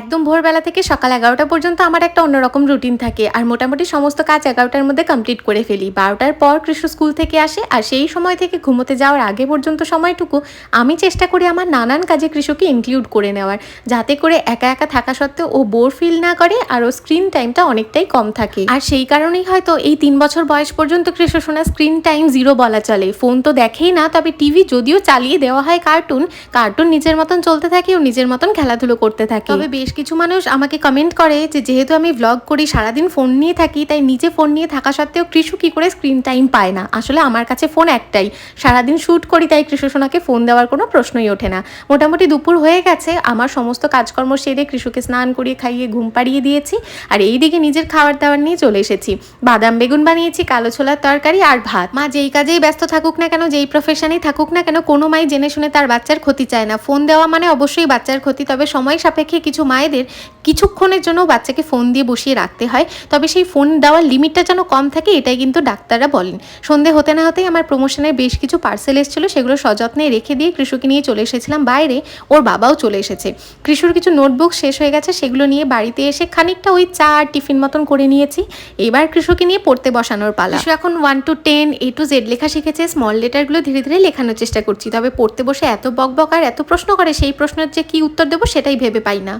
একদম ভোরবেলা থেকে সকাল এগারোটা পর্যন্ত আমার একটা অন্যরকম রুটিন থাকে। আর মোটামুটি সমস্ত কাজ এগারোটার মধ্যে কমপ্লিট করে ফেলি। বারোটার পর কৃষ্ণ স্কুল থেকে আসে আর সেই সময় থেকে ঘুমোতে যাওয়ার আগে পর্যন্ত সময়টুকু আমি চেষ্টা করি আমার নানান কাজে কৃষককে ইনক্লুড করে নেওয়ার। যাতে করে একা একা থাকা সত্ত্বেও ও বোর ফিল না করে আর ও স্ক্রিন টাইমটা অনেকটাই কম থাকে। আর সেই কারণেই হয়তো এই তিন বছর বয়স পর্যন্ত কৃষ্ণ সোনা স্ক্রিন টাইম জিরো বলা চলে। ফোন তো দেখেই না, তবে টিভি যদিও চালিয়ে দেওয়া হয় কার্টুন কার্টুন নিজের মতন চলতে থাকে ও নিজের মতন খেলাধুলো করতে থাকে। তবে বেশ কিছু মানুষ আমাকে কমেন্ট করে যে, যেহেতু আমি ব্লগ করি, সারাদিন ফোন নিয়ে থাকি, তাই নিজে ফোন নিয়ে থাকা সত্ত্বেও কৃষু কি করে স্ক্রিন টাইম পায় না? আসলে আমার কাছে ফোন একটাই। সারাদিন শ্যুট করি, তাই কৃষু সোনাকে ফোন দেওয়ার কোনো প্রশ্নই ওঠে না। মোটামুটি দুপুর হয়ে গেছে, আমার সমস্ত কাজকর্ম সেরে কৃষুকে স্নান করিয়ে খাইয়ে ঘুম পাড়িয়ে দিয়েছি আর এই দিকে নিজের খাবার দাবার নিয়ে চলে এসেছি। বাদাম বেগুন বানিয়েছি, কালো ছোলার তরকারি আর ভাত। মা যেই কাজেই ব্যস্ত থাকুক না কেন, যেই প্রফেশনেই থাকুক না কেন, কোনো মাই জেনে শুনে তার বাচ্চার ক্ষতি চায় না। ফোন দেওয়া মানে অবশ্যই বাচ্চার ক্ষতি, তবে সময় সাপেক্ষে কিছু মায়েদের কিছুক্ষণের জন্য বাচ্চাকে ফোন দিয়ে বসিয়ে রাখতে হয়। তবে সেই ফোন দেওয়ার লিমিটটা যেন কম থাকে, এটাই কিন্তু ডাক্তাররা বলেন। সন্ধে হতে না হতেই আমার প্রমোশনের বেশ কিছু পার্সেল এসেছিল, সেগুলো সযত্নে রেখে দিয়ে কৃষকে নিয়ে চলে এসেছিলাম। বাইরে ওর বাবাও চলে এসেছে। কৃষুর কিছু নোটবুক শেষ হয়ে গেছে, সেগুলো নিয়ে বাড়িতে এসে খানিকটা ওই চা আর টিফিন মতন করে নিয়েছি। এবার কৃষকে নিয়ে পড়তে বসানোর পালা। কৃষু এখন one two ten A to Z লেখা শিখেছে স্মল লেটারগুলো ধীরে ধীরে লেখানোর চেষ্টা করছি। তবে পড়তে বসে এত বক বক আর এত প্রশ্ন করে, সেই প্রশ্নের যে কি উত্তর দেবো সেটাই ভেবে পাই না।